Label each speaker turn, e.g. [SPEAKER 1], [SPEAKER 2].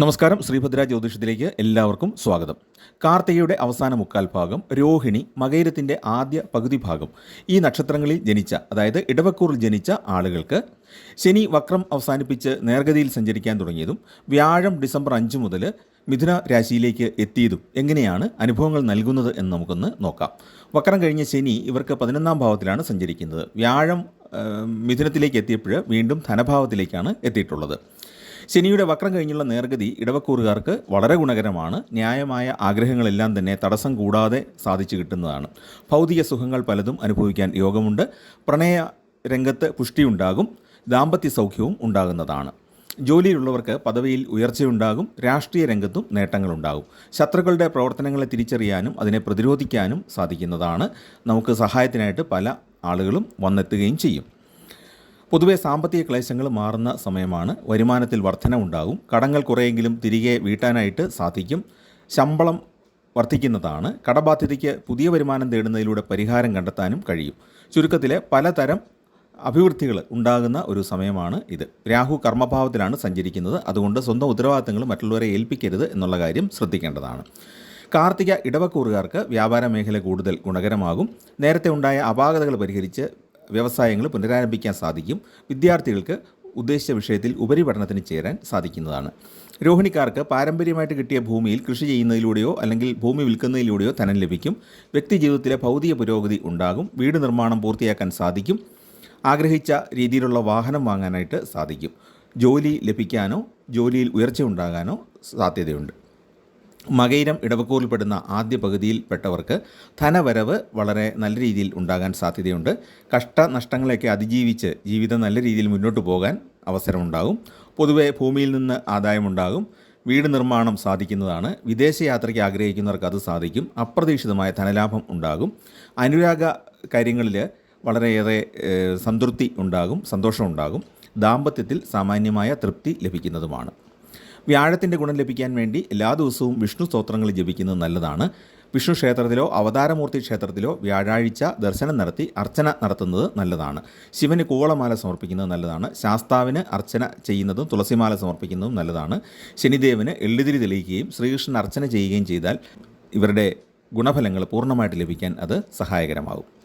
[SPEAKER 1] നമസ്കാരം ശ്രീഭദ്ര ജ്യോതിഷത്തിലേക്ക് എല്ലാവർക്കും സ്വാഗതം. കാർത്തികയുടെ അവസാന മുക്കാൽ ഭാഗം രോഹിണി മകൈരത്തിന്റെ ആദ്യ പകുതി ഭാഗം. ഈ നക്ഷത്രങ്ങളിൽ ജനിച്ച അതായത് ഇടവക്കൂറിൽ ജനിച്ച ആളുകൾക്ക് ശനി വക്രം അവസാനിപ്പിച്ച് നേർഗതിയിൽ സഞ്ചരിക്കാൻ തുടങ്ങിയതും വ്യാഴം ഡിസംബർ അഞ്ച് മുതൽ മിഥുന രാശിയിലേക്ക് എത്തിയതും എങ്ങനെയാണ് അനുഭവങ്ങൾ നൽകുന്നത് എന്ന് നമുക്കൊന്ന് നോക്കാം. വക്രം കഴിഞ്ഞ ശനി ഇവർക്ക് പതിനൊന്നാം ഭാവത്തിലാണ് സഞ്ചരിക്കുന്നത്. വ്യാഴം മിഥുനത്തിലേക്ക് എത്തിയപ്പോൾ വീണ്ടും ധനഭാവത്തിലേക്കാണ് എത്തിയിട്ടുള്ളത്. ശനിയുടെ വക്രം കഴിഞ്ഞുള്ള നേർഗതി ഇടവക്കൂറുകാർക്ക് വളരെ ഗുണകരമാണ്. ന്യായമായ ആഗ്രഹങ്ങളെല്ലാം തന്നെ തടസ്സം കൂടാതെ സാധിച്ചു കിട്ടുന്നതാണ്. ഭൗതിക സുഖങ്ങൾ പലതും അനുഭവിക്കാൻ യോഗമുണ്ട്. പ്രണയ രംഗത്ത് പുഷ്ടിയുണ്ടാകും. ദാമ്പത്യ സൗഖ്യവും ഉണ്ടാകുന്നതാണ്. ജോലിയിലുള്ളവർക്ക് പദവിയിൽ ഉയർച്ചയുണ്ടാകും. രാഷ്ട്രീയ രംഗത്തും നേട്ടങ്ങളുണ്ടാകും. ശത്രുക്കളുടെ പ്രവർത്തനങ്ങളെ തിരിച്ചറിയാനും അതിനെ പ്രതിരോധിക്കാനും സാധിക്കുന്നതാണ്. നമുക്ക് സഹായത്തിനായിട്ട് പല ആളുകളും വന്നെത്തുകയും ചെയ്യും. പൊതുവെ സാമ്പത്തിക ക്ലേശങ്ങൾ മാറുന്ന സമയമാണ് വരുമാനത്തിൽ വർധന ഉണ്ടാകും കടങ്ങൾ കുറേയെങ്കിലും തിരികെ വീട്ടാനായിട്ട് സാധിക്കും. ശമ്പളം വർദ്ധിക്കുന്നതാണ് കടബാധ്യതയ്ക്ക് പുതിയ വരുമാനം തേടുന്നതിലൂടെ പരിഹാരം കണ്ടെത്താനും കഴിയും. ചുരുക്കത്തിൽ പലതരം അഭിവൃദ്ധികൾ ഉണ്ടാകുന്ന ഒരു സമയമാണ് ഇത്. രാഹു കർമ്മഭാവത്തിലാണ് സഞ്ചരിക്കുന്നത്. അതുകൊണ്ട് സ്വന്തം ഉത്തരവാദിത്തങ്ങൾ മറ്റുള്ളവരെ ഏൽപ്പിക്കരുത് എന്നുള്ള കാര്യം ശ്രദ്ധിക്കേണ്ടതാണ്. കാർത്തിക ഇടവക്കൂറുകാർക്ക് വ്യാപാര മേഖല കൂടുതൽ ഗുണകരമാകും. നേരത്തെ ഉണ്ടായ അപാകതകൾ പരിഹരിച്ച് വ്യവസായങ്ങൾ പുനരാരംഭിക്കാൻ സാധിക്കും. വിദ്യാർത്ഥികൾക്ക് ഉദ്ദേശിച്ച വിഷയത്തിൽ ഉപരിപഠനത്തിന് ചേരാൻ സാധിക്കുന്നതാണ്. രോഹിണിക്കാർക്ക് പാരമ്പര്യമായിട്ട് കിട്ടിയ ഭൂമിയിൽ കൃഷി ചെയ്യുന്നതിലൂടെയോ അല്ലെങ്കിൽ ഭൂമി വിൽക്കുന്നതിലൂടെയോ ധനം ലഭിക്കും. വ്യക്തി ജീവിതത്തിലെ ഭൗതിക പുരോഗതി ഉണ്ടാകും. വീട് നിർമ്മാണം പൂർത്തിയാക്കാൻ സാധിക്കും. ആഗ്രഹിച്ച രീതിയിലുള്ള വാഹനം വാങ്ങാനായിട്ട് സാധിക്കും. ജോലി ലഭിക്കാനോ ജോലിയിൽ ഉയർച്ച ഉണ്ടാകാനോ സാധ്യതയുണ്ട്. മകയിരം ഇടവക്കൂറിൽപ്പെടുന്ന ആദ്യ പകുതിയിൽപ്പെട്ടവർക്ക് ധനവരവ് വളരെ നല്ല രീതിയിൽ ഉണ്ടാകാൻ സാധ്യതയുണ്ട്. കഷ്ടനഷ്ടങ്ങളെയൊക്കെ അതിജീവിച്ച് ജീവിതം നല്ല രീതിയിൽ മുന്നോട്ട് പോകാൻ അവസരമുണ്ടാകും. പൊതുവെ ഭൂമിയിൽ നിന്ന് ആദായമുണ്ടാകും. വീട് നിർമ്മാണം സാധിക്കുന്നതാണ്. വിദേശയാത്രയ്ക്ക് ആഗ്രഹിക്കുന്നവർക്ക് അത് സാധിക്കും. അപ്രതീക്ഷിതമായ ധനലാഭം ഉണ്ടാകും. അനുരാഗ കാര്യങ്ങളിൽ വളരെയേറെ സംതൃപ്തി ഉണ്ടാകും സന്തോഷമുണ്ടാകും. ദാമ്പത്യത്തിൽ സാമാന്യമായ തൃപ്തി ലഭിക്കുന്നതുമാണ്. വ്യാഴത്തിന്റെ ഗുണം ലഭിക്കാൻ വേണ്ടി എല്ലാ ദിവസവും വിഷ്ണു സ്തോത്രങ്ങൾ ജപിക്കുന്നത് നല്ലതാണ്. വിഷ്ണു ക്ഷേത്രത്തിലോ അവതാരമൂർത്തി ക്ഷേത്രത്തിലോ വ്യാഴാഴ്ച ദർശനം നടത്തി അർച്ചന നടത്തുന്നത് നല്ലതാണ്. ശിവന് കൂവളമാല സമർപ്പിക്കുന്നത് നല്ലതാണ്. ശാസ്താവിന് അർച്ചന ചെയ്യുന്നതും തുളസിമാല സമർപ്പിക്കുന്നതും നല്ലതാണ്. ശനിദേവന് എള്ളുതിരി തെളിയിക്കുകയും ശ്രീകൃഷ്ണൻ അർച്ചന ചെയ്യുകയും ചെയ്താൽ ഇവരുടെ ഗുണഫലങ്ങൾ പൂർണമായിട്ട് ലഭിക്കാൻ അത് സഹായകരമാകും.